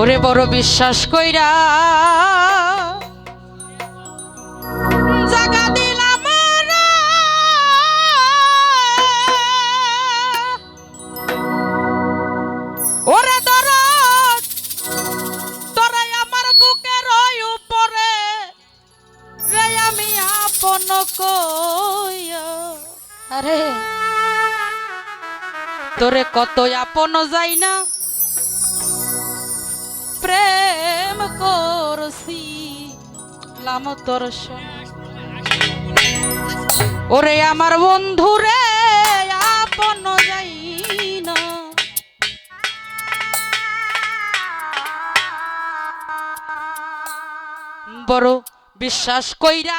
ওরে বড় বিশ্বাস কইরা ওরে আমার বুকে রে আমি আপন তোরে কত আপন যাই না। প্রেম করছি তোর ওরে আমার বন্ধু রে আপন না। বড় বিশ্বাস কইরা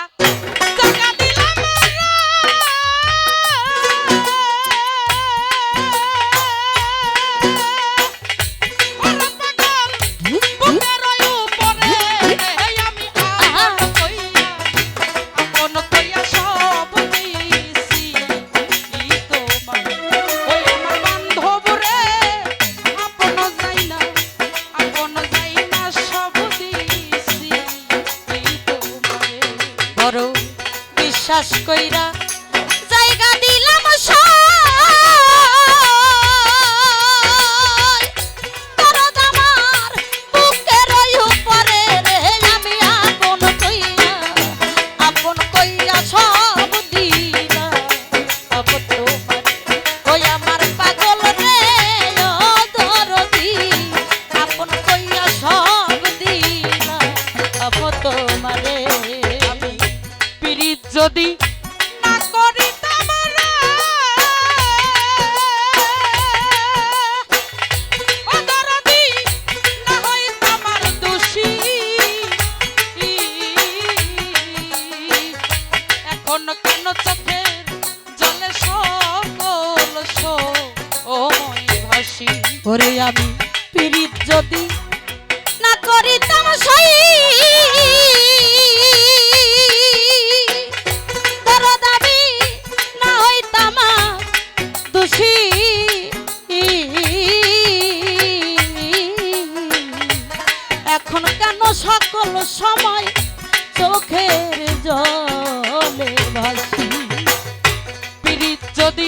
ও ভাসি ওরে আমি পীড়িত যদি না করিতাম সই দরদাবি না হইতাম এখন কেন সকল সময় চোখের জলে ভাসি? পীড়িত যদি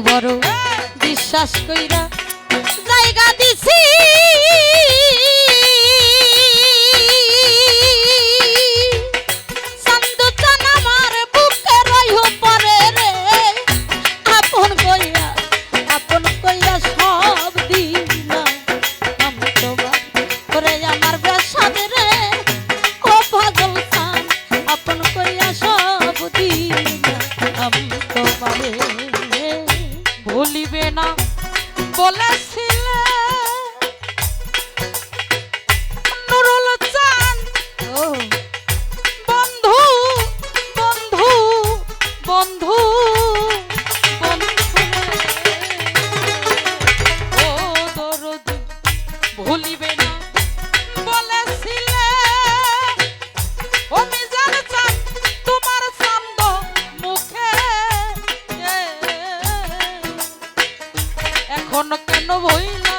বড় হ্যাঁ। বিশ্বাস কইরা জায়গা দিছি। কেন বইলা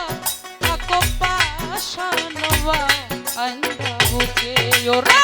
কপাশানবা আন্দা বুকে। ওরা!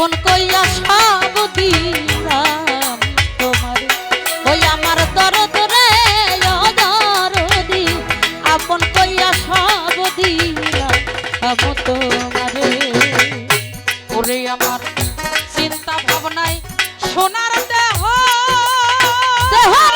কোন কইয়া সব দিলাম। তোমার ওই আমার দরদ রে দরদি আপন কইয়া সব দিলাম। সব তোমারে। ওরে আমার চিন্তা ভাবনায় সোনার দেহ। দেহ!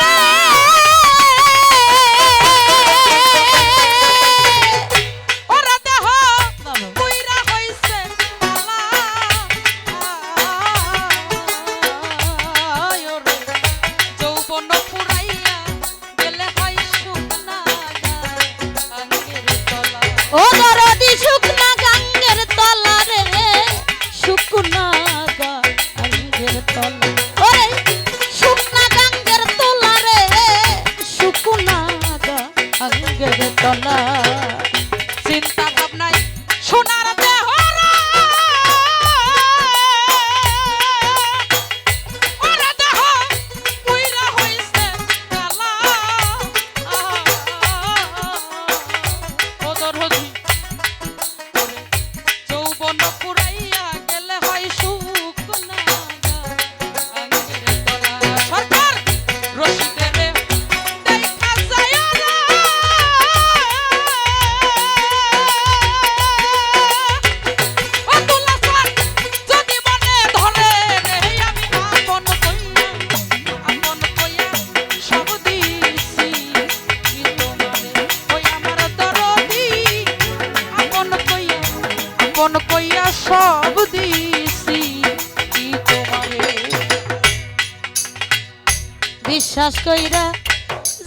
বিরাজ কইরা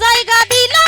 জায়গা দিলা।